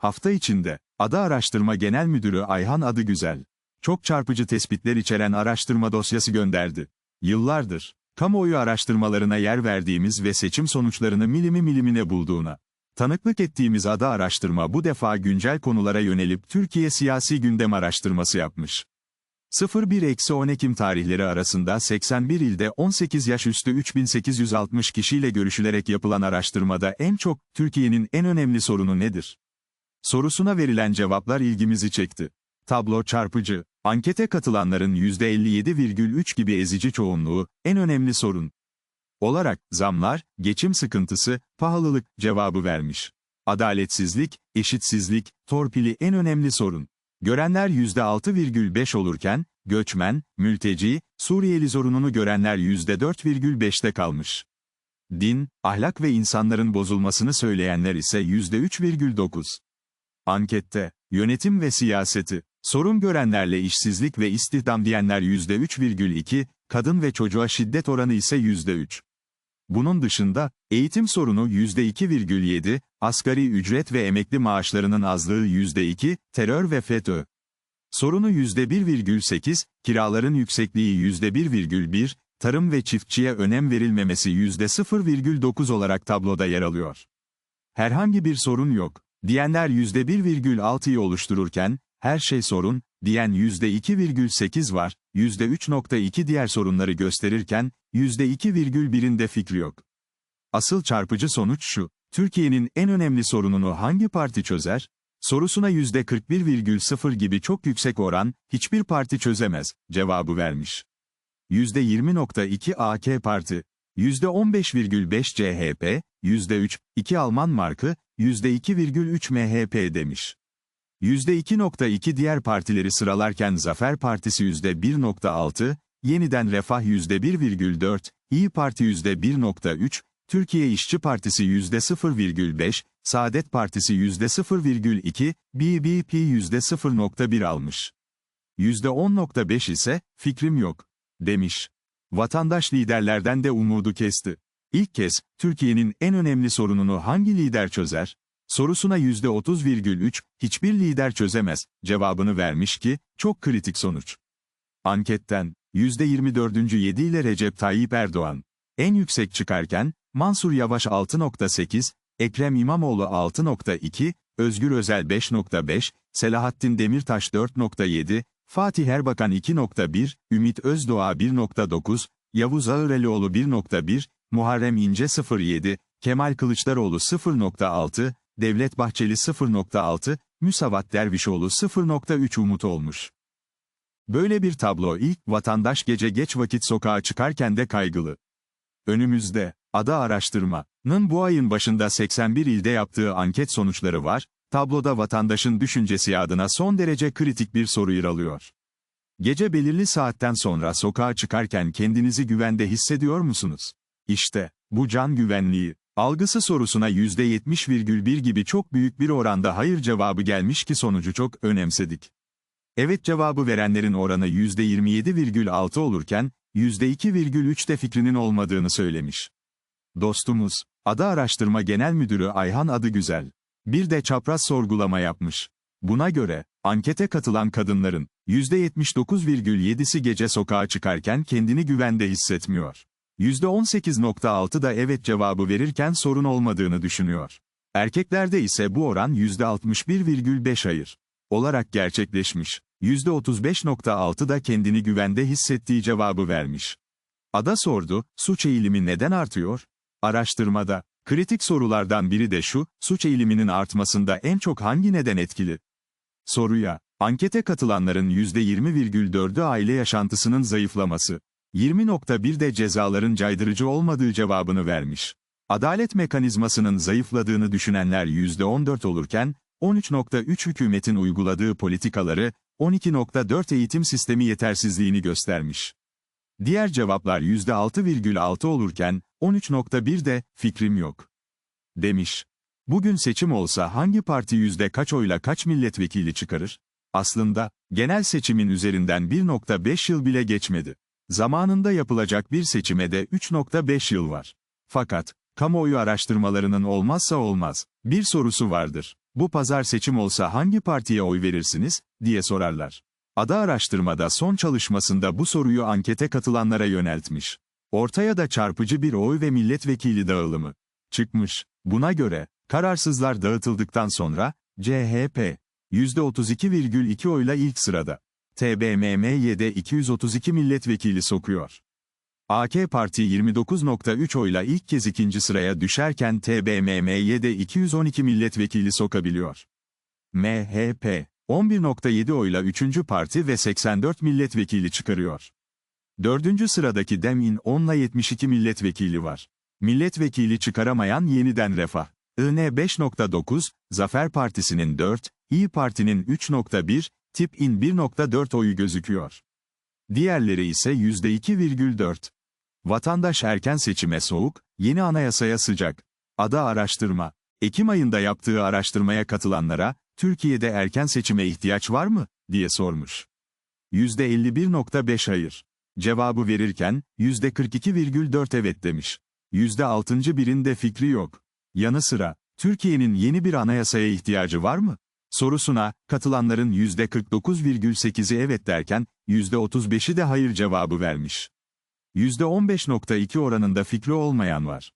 Hafta içinde, Ada Araştırma Genel Müdürü Ayhan Adı Güzel, çok çarpıcı tespitler içeren araştırma dosyası gönderdi. Yıllardır, kamuoyu araştırmalarına yer verdiğimiz ve seçim sonuçlarını milimi milimine bulduğuna, tanıklık ettiğimiz Ada Araştırma bu defa güncel konulara yönelip Türkiye siyasi gündem araştırması yapmış. 01-10 Ekim tarihleri arasında 81 ilde 18 yaş üstü 3860 kişiyle görüşülerek yapılan araştırmada en çok, Türkiye'nin en önemli sorunu nedir? Sorusuna verilen cevaplar ilgimizi çekti. Tablo çarpıcı. Ankete katılanların %57,3 gibi ezici çoğunluğu, en önemli sorun olarak, zamlar, geçim sıkıntısı, pahalılık cevabı vermiş. Adaletsizlik, eşitsizlik, torpili en önemli sorun. Görenler %6,5 olurken, göçmen, mülteci, Suriyeli zorununu görenler %4,5'te kalmış. Din, ahlak ve insanların bozulmasını söyleyenler ise %3,9. Ankette, yönetim ve siyaseti, sorun görenlerle işsizlik ve istihdam diyenler %3,2, kadın ve çocuğa şiddet oranı ise %3. Bunun dışında, eğitim sorunu %2,7, asgari ücret ve emekli maaşlarının azlığı %2, terör ve FETÖ. Sorunu %1,8, kiraların yüksekliği %1,1, tarım ve çiftçiye önem verilmemesi %0,9 olarak tabloda yer alıyor. Herhangi bir sorun yok, diyenler %1,6'yı oluştururken, her şey sorun, diyen %2,8 var, %3,2 diğer sorunları gösterirken, %2,1'inde fikri yok. Asıl çarpıcı sonuç şu, Türkiye'nin en önemli sorununu hangi parti çözer? Sorusuna %41,0 gibi çok yüksek oran, hiçbir parti çözemez, cevabı vermiş. %20,2 AK Parti, %15,5 CHP, %3, 2 Alman markı, %2,3 MHP demiş. %2.2 diğer partileri sıralarken Zafer Partisi %1.6, Yeniden Refah %1,4, İyi Parti %1.3, Türkiye İşçi Partisi %0,5, Saadet Partisi %0,2, BBP %0.1 almış. %10.5 ise, fikrim yok, demiş. Vatandaş liderlerden de umudu kesti. İlk kez, Türkiye'nin en önemli sorununu hangi lider çözer? Sorusuna %30,3, hiçbir lider çözemez, cevabını vermiş ki, çok kritik sonuç. Anketten, %24. 7 ile Recep Tayyip Erdoğan, en yüksek çıkarken, Mansur Yavaş 6.8, Ekrem İmamoğlu 6.2, Özgür Özel 5.5, Selahattin Demirtaş 4.7, Fatih Erbakan 2.1, Ümit Özdağ 1.9, Yavuz Ağırelioğlu 1.1, Muharrem İnce 0.7, Kemal Kılıçdaroğlu 0.6, Devlet Bahçeli 0.6, Müsavat Dervişoğlu 0.3 umut olmuş. Böyle bir tablo ilk, vatandaş gece geç vakit sokağa çıkarken de kaygılı. Önümüzde, Ada Araştırma'nın bu ayın başında 81 ilde yaptığı anket sonuçları var, tabloda vatandaşın düşüncesi adına son derece kritik bir soru yer alıyor. Gece belirli saatten sonra sokağa çıkarken kendinizi güvende hissediyor musunuz? İşte, bu can güvenliği, algısı sorusuna %70,1 gibi çok büyük bir oranda hayır cevabı gelmiş ki sonucu çok önemsedik. Evet cevabı verenlerin oranı %27,6 olurken, %2,3 de fikrinin olmadığını söylemiş. Dostumuz, Ada Araştırma Genel Müdürü Ayhan Adı Güzel, bir de çapraz sorgulama yapmış. Buna göre, ankete katılan kadınların, %79,7'si gece sokağa çıkarken kendini güvende hissetmiyor. %18.6 da evet cevabı verirken sorun olmadığını düşünüyor. Erkeklerde ise bu oran %61,5 hayır olarak gerçekleşmiş. %35.6 da kendini güvende hissettiği cevabı vermiş. Ada sordu, suç eğilimi neden artıyor? Araştırmada, kritik sorulardan biri de şu, suç eğiliminin artmasında en çok hangi neden etkili? Soruya, ankete katılanların %20,4'ü aile yaşantısının zayıflaması, 20.1 de cezaların caydırıcı olmadığı cevabını vermiş. Adalet mekanizmasının zayıfladığını düşünenler %14 olurken, 13.3 hükümetin uyguladığı politikaları, 12.4 eğitim sistemi yetersizliğini göstermiş. Diğer cevaplar %6,6 olurken, 13.1 de, fikrim yok. Demiş. Bugün seçim olsa hangi parti yüzde kaç oyla kaç milletvekili çıkarır? Aslında, genel seçimin üzerinden 1.5 yıl bile geçmedi. Zamanında yapılacak bir seçime de 3.5 yıl var. Fakat, kamuoyu araştırmalarının olmazsa olmaz, bir sorusu vardır. Bu pazar seçim olsa hangi partiye oy verirsiniz, diye sorarlar. Ada araştırmada son çalışmasında bu soruyu ankete katılanlara yöneltmiş. Ortaya da çarpıcı bir oy ve milletvekili dağılımı çıkmış. Buna göre, kararsızlar dağıtıldıktan sonra, CHP, %32,2 oyla ilk sırada. TBMM'ye 232 milletvekili sokuyor. AK Parti 29.3 oyla ilk kez ikinci sıraya düşerken TBMM'ye de 212 milletvekili sokabiliyor. MHP, 11.7 oyla üçüncü parti ve 84 milletvekili çıkarıyor. Dördüncü sıradaki DEM'in 10'la 72 milletvekili var. Milletvekili çıkaramayan yeniden refah. IN 5.9, Zafer Partisi'nin 4, İyi Parti'nin 3.1, Tip İN 1.4 oyu gözüküyor. Diğerleri ise %2,4. Vatandaş erken seçime soğuk, yeni anayasaya sıcak. Ada araştırma. Ekim ayında yaptığı araştırmaya katılanlara, Türkiye'de erken seçime ihtiyaç var mı, diye sormuş. %51.5 hayır. Cevabı verirken, %42,4 evet demiş. %6. birinde fikri yok. Yanı sıra, Türkiye'nin yeni bir anayasaya ihtiyacı var mı? Sorusuna, katılanların %49,8'i evet derken, %35'i de hayır cevabı vermiş. %15.2 oranında fikri olmayan var.